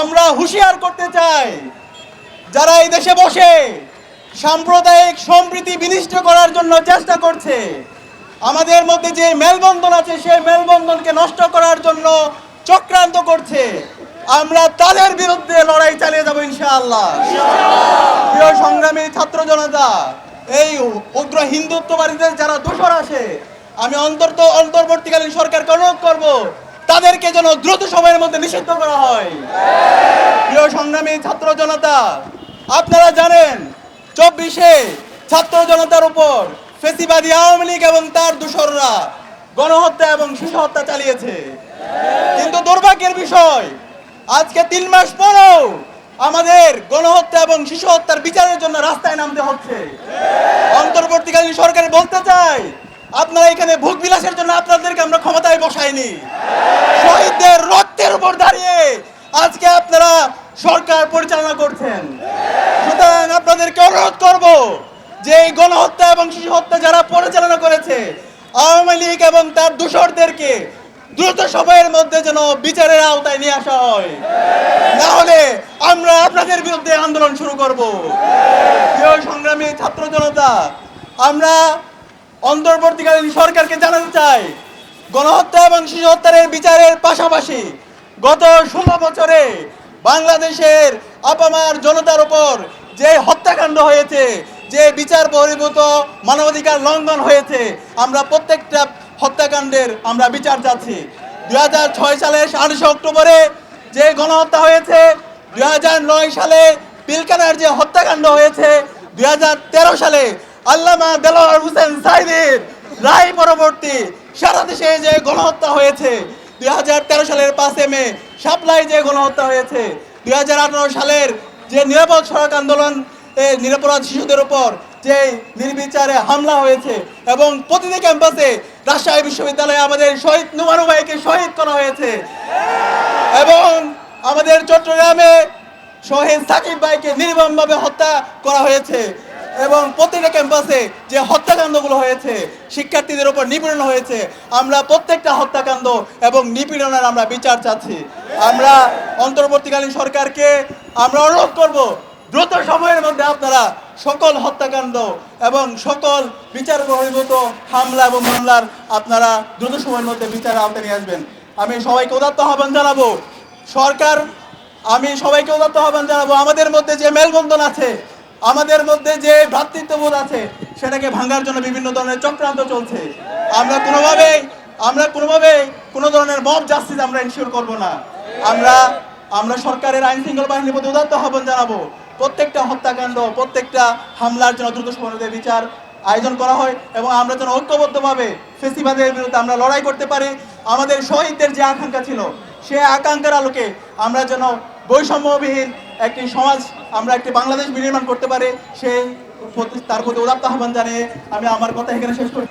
আমরা হুঁশিয়ার করতে চাই, যারা এই দেশে বসে সাম্প্রদায়িক সম্প্রীতি বিনিষ্ট করার জন্য চেষ্টা করছে, আমাদের মধ্যে যে মেলবন্ধন আছে, সেই মেলবন্ধনকে নষ্ট করার জন্য চক্রান্ত করছে। আমরা তাদের বিরুদ্ধে লড়াই চালিয়ে যাব ইনশাআল্লাহ। প্রিয় সংগ্রামী ছাত্র জনতা, এই উগ্র হিন্দুত্ববাদীদের যারা দোষর আসে, আমি অন্তর্ত অন্তর্বর্তীকালীন সরকারকে অনুরোধ করব, তাদেরকে যেন দ্রুত সময়ের মধ্যে নিষিদ্ধ করা হয়। প্রিয় সংগ্রামী ছাত্র জনতা, আপনারা জানেন, চব্বিশে ছাত্র জনতার উপর ফেসিবাদী আওয়ামী লীগ এবং তার দূষররা গণহত্যা এবং শিশু হত্যা চালিয়েছে। কিন্তু দুর্ভাগ্যের বিষয় আজকে তিন মাস পরেও আমাদের গণহত্যা এবং শিশু হত্যার বিচারের জন্য রাস্তায় নামতে হচ্ছে। অন্তর্বর্তীকালীন সরকার বলতে চাই আপনারা এখানে ভোগ বিলাসের জন্য আপনাদেরকে আমরা ক্ষমতায় বসাইনি। শহীদদের রক্তের উপর দাঁড়িয়ে আজকে আপনারা সরকার পরিচালনা করছেন। সুতরাং আপনাদেরকে অনুরোধ করব যে এই গণহত্যা এবং শিশু হত্যা যারা পরিচালনা করেছে, আওয়ামী লীগ এবং তার দূষরদেরকে দ্রুত সময়ের মধ্যে যেন বিচারের আওতায় নিয়ে আসা হয়। না হলে আমরা আপনাদের বিরুদ্ধে আন্দোলন শুরু করব। সংগ্রামী ছাত্র জনতা, আমরা অন্তর্বর্তীকালীন সরকারকে জানাতে চাই, গণহত্যা এবং শিশু হত্যার বিচারের পাশাপাশি গত ষোলো বছরে বাংলাদেশের আপামার জনতার উপর যে হত্যাকাণ্ড হয়েছে, যে বিচার বহির্ভূত মানবাধিকার লঙ্ঘন হয়েছে, আমরা প্রত্যেকটা হত্যাকাণ্ডের আমরা বিচার চাচ্ছি। দুই হাজার ছয় সালের আঠাশে অক্টোবরে যে গণহত্যা হয়েছে, দুই হাজার নয় সালে পিলকানার যে হত্যাকাণ্ড হয়েছে, দুই হাজার তেরো সালে আল্লামা দেলোয়ার হোসেন সাইদের রায় পরবর্তী সারা দেশে যে গণহত্যা হয়েছে, দুই হাজার তেরো সালের পাঁচে মে সাপ্লাই যে গণহত্যা হয়েছে, দুই হাজার আঠারো সালের যে নিরাপদ সড়ক আন্দোলন নিরাপরাধ শিশুদের উপর যে নির্বিচারে হামলা হয়েছে এবং প্রতিটি ক্যাম্পাসে রাজশাহী বিশ্ববিদ্যালয়ে আমাদের শহীদ নুমানু ভাইকে শহীদ করা হয়েছে। এবং আমাদের চট্টগ্রামে শহীদ সাকিব ভাইকে নির্মমভাবে হত্যা করা হয়েছে এবং প্রতিটা ক্যাম্পাসে যে হত্যাকাণ্ডগুলো হয়েছে, শিক্ষার্থীদের উপর নিপীড়ন হয়েছে, আমরা প্রত্যেকটা হত্যাকাণ্ড এবং নিপীড়নের আমরা বিচার চাচ্ছি। আমরা অন্তর্বর্তীকালীন সরকারকে আমরা অনুরোধ করব দ্রুত সময়ের মধ্যে আপনারা সকল হত্যাকাণ্ড এবং সকল বিচার বহির্ভূত হামলা এবং মামলার আপনারা দ্রুত সময়ের মধ্যে বিচারের আওতায় নিয়ে আসবেন। আমি সবাইকে উদাত্ত আহ্বান জানাব। সরকার, আমি সবাইকে উদাত্ত আহ্বান জানাব। আমাদের মধ্যে যে মেলবন্ধন আছে, আমাদের মধ্যে যে ভ্রাতৃত্ববোধ আছে, সেটাকে ভাঙার জন্য বিভিন্ন ধরনের চক্রান্ত চলছে। আমরা কোনোভাবে আমরা কোনোভাবে কোনো ধরনের মব জাস্টিস আমরা ইনশিওর করব না। আমরা আমরা সরকারের আইন শৃঙ্খলা বাহিনীর প্রতি উদাত্ত আহ্বান জানাব। প্রত্যেকটা হত্যাকাণ্ড, প্রত্যেকটা হামলার জন্য দ্রুত সমন্বয় বিচার আয়োজন করা হয় এবং আমরা যেন ঐক্যবদ্ধভাবে ফেসিবাদের বিরুদ্ধে আমরা লড়াই করতে পারি। আমাদের শহীদদের যে আকাঙ্ক্ষা ছিল, সে আকাঙ্ক্ষার আলোকে আমরা যেন বৈষম্যবিহীন একটি সমাজ, আমরা একটি বাংলাদেশ বিনির্মাণ করতে পারি, সেই তার প্রতি উদাত্ত আহ্বান জানিয়ে আমি আমার কথা এখানে শেষ করি।